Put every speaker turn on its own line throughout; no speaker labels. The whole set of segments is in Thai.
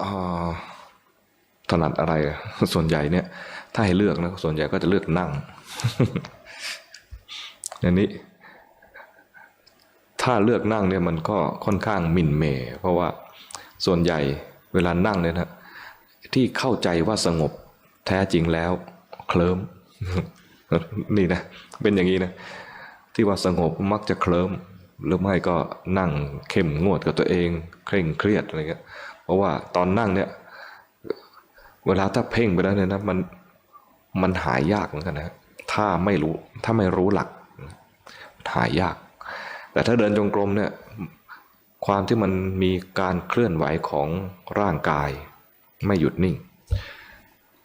อ่าถนัดอะไรส่วนใหญ่เนี่ย ถ้าให้เลือกนะส่วนใหญ่ก็จะเลือกนั่งอันนี้ ถ้าเลือกนั่งเนี่ยมันก็ค่อนข้างมินเม เพราะว่าส่วนใหญ่เวลานั่งเนี่ยนะที่เข้าใจว่าสงบแท้จริงแล้ว เคลิ้มนี่นะ เป็นอย่างนี้นะ ที่ว่าสงบมักจะเคลิ้มหรือไม่ก็นั่งเข้มงวดกับตัวเอง เคร่งเครียดอะไรเงี้ย เพราะว่าตอนนั่งเนี่ย เวลาถ้าเพ่งไปแล้วเนี่ยนะมันมันหายยากเหมือนกันนะถ้าไม่รู้ถ้าไม่รู้หลักหายยาก แต่ถ้าเดินจงกรมเนี่ยความที่มันมีการเคลื่อนไหวของร่างกาย ไม่หยุดนิ่ง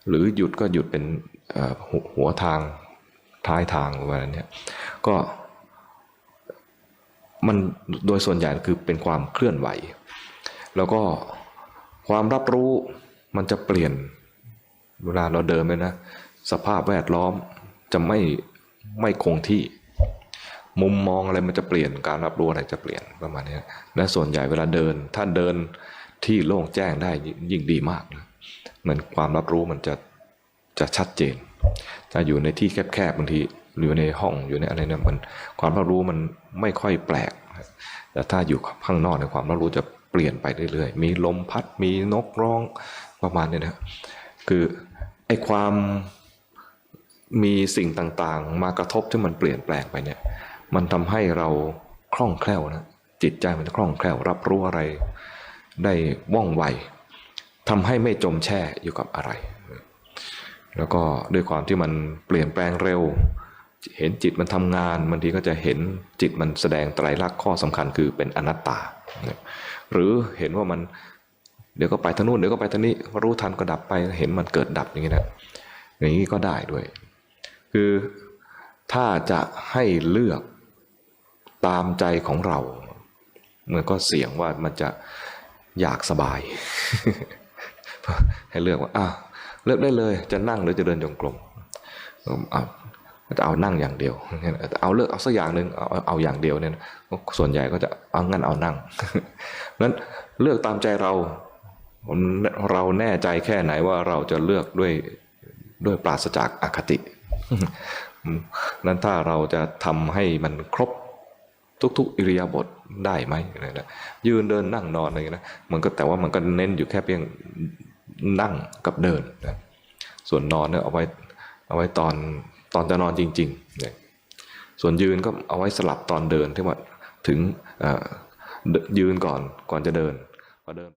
หรือหยุดก็หยุดเป็นหัวหัวทางท้ายทางประมาณนี้ก็มันโดยส่วนใหญ่คือเป็นความเคลื่อนไหว แล้วก็ ความรับรู้มันจะเปลี่ยนเวลาเราเดินไปนะ สภาพแวดล้อมจะไม่ไม่คงที่ มุมมองอะไรมันจะเปลี่ยนการรับรู้อะไรจะเปลี่ยนประมาณนี้และส่วนใหญ่เวลาเดิน ถ้าเดินที่โล่งแจ้งได้ยิ่งดีมากนะเหมือนความรับรู้มันจะจะชัดเจนถ้าอยู่ในที่แคบๆบางทีอยู่ในห้องอยู่ในอะไรเนี่ยมันความรับรู้มันไม่ค่อยแปลกแต่ถ้าอยู่ข้างนอกในความรับรู้จะ เปลี่ยนไปเรื่อยๆ มีลมพัด มีนกร้องประมาณเนี้นะ คือไอ้ความมีสิ่งต่างๆ มากระทบที่มันเปลี่ยนแปลงไปเนี่ย มันทำให้เราคล่องแคล่วนะ จิตใจมันคล่องแคล่ว รับรู้อะไรได้ว่องไวทำให้ไม่จมแช่อยู่กับอะไร แล้วก็ด้วยความที่มันเปลี่ยนแปลงเร็ว เห็นจิตมันทำงานบางทีก็จะเห็นจิตมันแสดงไตรลักษณ์ข้อสำคัญคือเป็นอนัตตา หรือเห็นว่ามันเดี๋ยวก็ไปทางนู้นเดี๋ยวก็ไปทางนี้รู้ทันก็ดับไปเห็นมันเกิดดับอย่างนี้นะอย่างนี้ก็ได้ด้วย คือถ้าจะให้เลือกตามใจของเรามันก็เสี่ยงว่ามันจะอยากสบาย ให้เลือกว่าอะเลือกได้เลยจะนั่งหรือจะเดินจงกรม จะเอานั่งอย่างเดียว เอาเลือกเอาสักอย่างหนึ่งเอาเอาอย่างเดียวเนี่ยส่วนใหญ่ก็จะเอางั้นเอานั่งนั้นเลือกตามใจเราเราแน่ใจแค่ไหนว่าเราจะเลือกด้วยด้วยปราศจากอคติ นั้นถ้าเราจะทำให้มันครบทุกๆ อิริยาบถได้ไหมนะยืนเดินนั่งนอนอะไรนะมันก็แต่ว่ามันก็เน้นอยู่แค่เพียงนั่งกับเดินนะส่วนนอนเนี่ยเอาไว้เอาไว้ตอน ตอนจะนอนจริงๆเนี่ยส่วนยืนก็เอาไว้สลับตอนเดินที่ว่าถึงยืนก่อนก่อนจะเดินพอเดิน